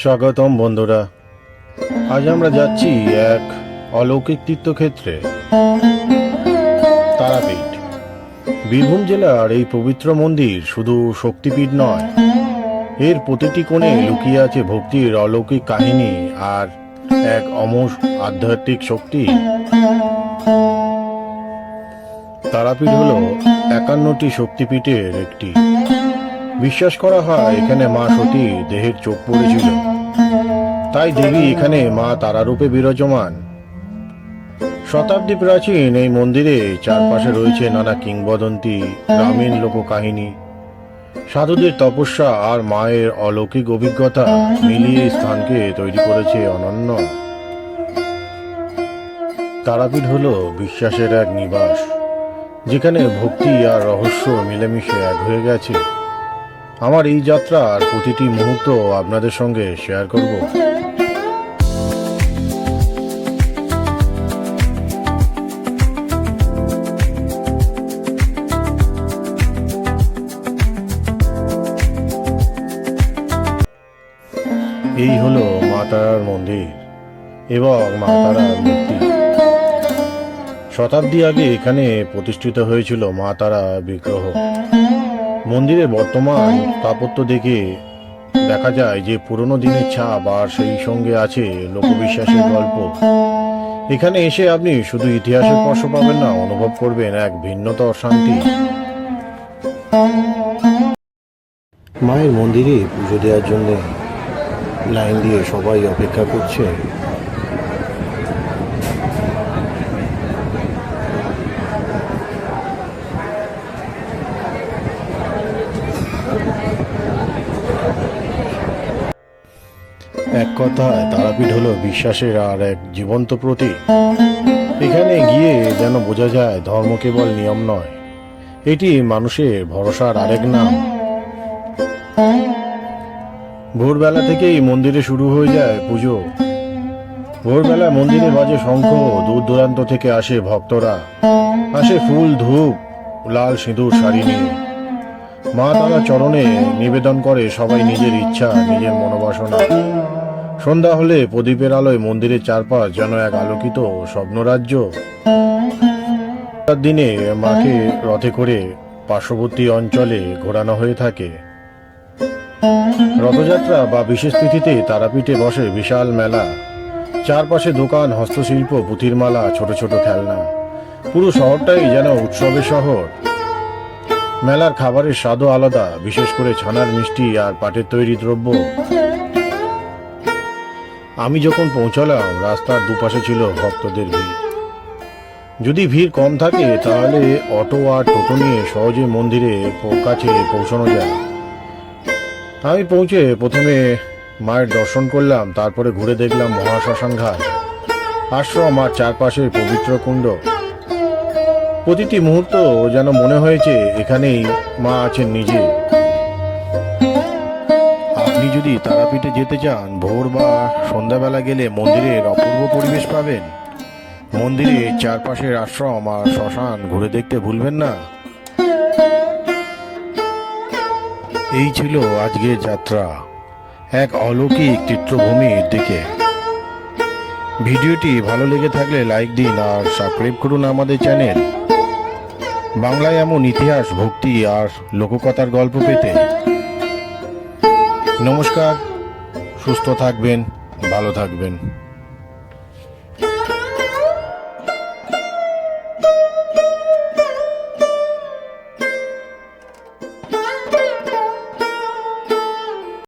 স্বাগতম বন্ধুরা। আজ আমরা যাচ্ছি এক অলৌকিক তীর্থক্ষেত্রে, তারাপীঠ। বীরভূম জেলার এই পবিত্র মন্দির শুধু শক্তিপীঠ নয়, এর প্রতিটি কোণে লুকিয়ে আছে ভক্তির অলৌকিক কাহিনী আর এক অমর আধ্যাত্মিক শক্তি। তারাপীঠ হলো একান্নটি শক্তিপীঠের একটি বিশ্বাস করা হয়, এখানে মা সতী দেহের চোখ পড়েছিল। তাই দেবী এখানে মা তারারূপে বিরাজমান। শতাব্দী প্রাচীন এই মন্দিরে চারপাশে রয়েছে নানা কিংবদন্তি, গ্রামীণ লোককাহিনী। সাধুদের তপস্যা আর মায়ের অলৌকিক অভিজ্ঞতা মিলিয়ে স্থানকে তৈরি করেছে অনন্য। তারাপীঠ হলো বিশ্বাসের এক নিবাস, যেখানে ভক্তি আর রহস্য মিলেমিশে এক হয়ে গেছে। আমার এই যাত্রার প্রতিটি মুহূর্ত আপনাদের সঙ্গে শেয়ার করব। এই হলো মা তারার মন্দির এবং মা তারার মূর্তি। শতাব্দী আগে এখানে প্রতিষ্ঠিত হয়েছিল মা তারা বিগ্রহ। মন্দিরের বর্তমান স্থাপত্য দেখে দেখা যায় যে পুরনো দিনের ছাপ আর সেই সঙ্গে আছে লোকবিশ্বাসের গল্প। এখানে এসে আপনি শুধু ইতিহাসের স্পর্শ পাবেন না, অনুভব করবেন এক ভিন্নতর শান্তি। মায়ের মন্দিরে পুজো দেওয়ার জন্য লাইন দিয়ে সবাই অপেক্ষা করছে। এক কথায় তারাপীঠ হলো বিশ্বাসের আর এক জীবন্ত প্রতীক। এখানে গিয়ে যেন বোঝা যায়, ধর্ম কেবল নিয়ম নয়, এটি মানুষের ভরসার আরেক নাম। ভোরবেলা থেকেই মন্দিরে শুরু হয়ে যায় পুজো। ভোরবেলা মন্দিরে বাজে শঙ্খ, দূর দূরান্ত থেকে আসে ভক্তরা। আসে ফুল, ধূপ, লাল সিঁদুর শাড়ি নিয়ে। মা তারা চরণে নিবেদন করে সবাই নিজের ইচ্ছা, নিজের মনোবাসনা। সন্ধ্যা হলে প্রদীপের আলোয় মন্দিরের চারপাশ যেন এক আলোকিত স্বপ্নরাজ্য। দিনে মাকে রথে করে পার্শ্ববর্তী অঞ্চলে ঘোরানো হয়ে থাকে। রথযাত্রা বা বিশেষ তিথিতে তারাপীঠে বসে বিশাল মেলা। চারপাশে দোকান, হস্তশিল্প, পুঁথির মালা, ছোট ছোট খেলনা। পুরো শহরটাই যেন উৎসবের শহর। মেলার খাবারের স্বাদও আলাদা, বিশেষ করে ছানার মিষ্টি আর পাটের তৈরি দ্রব্য। আমি যখন পৌঁছালাম, রাস্তার দুপাশে ছিল ভক্তদের ভিড়। যদি ভিড় কম থাকে, তাহলে অটো আর টোটো নিয়ে সহজে মন্দিরে কাছে পৌঁছানো যায়। আমি পৌঁছে প্রথমে মায়ের দর্শন করলাম, তারপরে ঘুরে দেখলাম মহাশ্মশান ঘাট আশ্রম আর চারপাশের পবিত্র কুণ্ড। প্রতিটি মুহূর্ত যেন মনে হয়েছে, এখানেই মা আছেন নিজে। আপনি যদি তারাপীঠে যেতে চান ভোর বা সন্ধ্যাবেলা গেলে মন্দিরের অপূর্ব পরিবেশ পাবেন। মন্দিরের চারপাশের আশ্রম আর শ্মশান ঘুরে দেখতে ভুলবেন না। এই ছিল আজকের যাত্রা, এক অলৌকিক চিত্রভূমির দিকে। ভিডিওটি ভালো লেগে থাকলে লাইক দিন আর সাবস্ক্রাইব করুন আমাদের চ্যানেল। বাংলায় এমন ইতিহাস, ভক্তি আর লোককথার গল্প পেতে নমস্কার সুস্থ থাকবেন ভালো থাকবেন।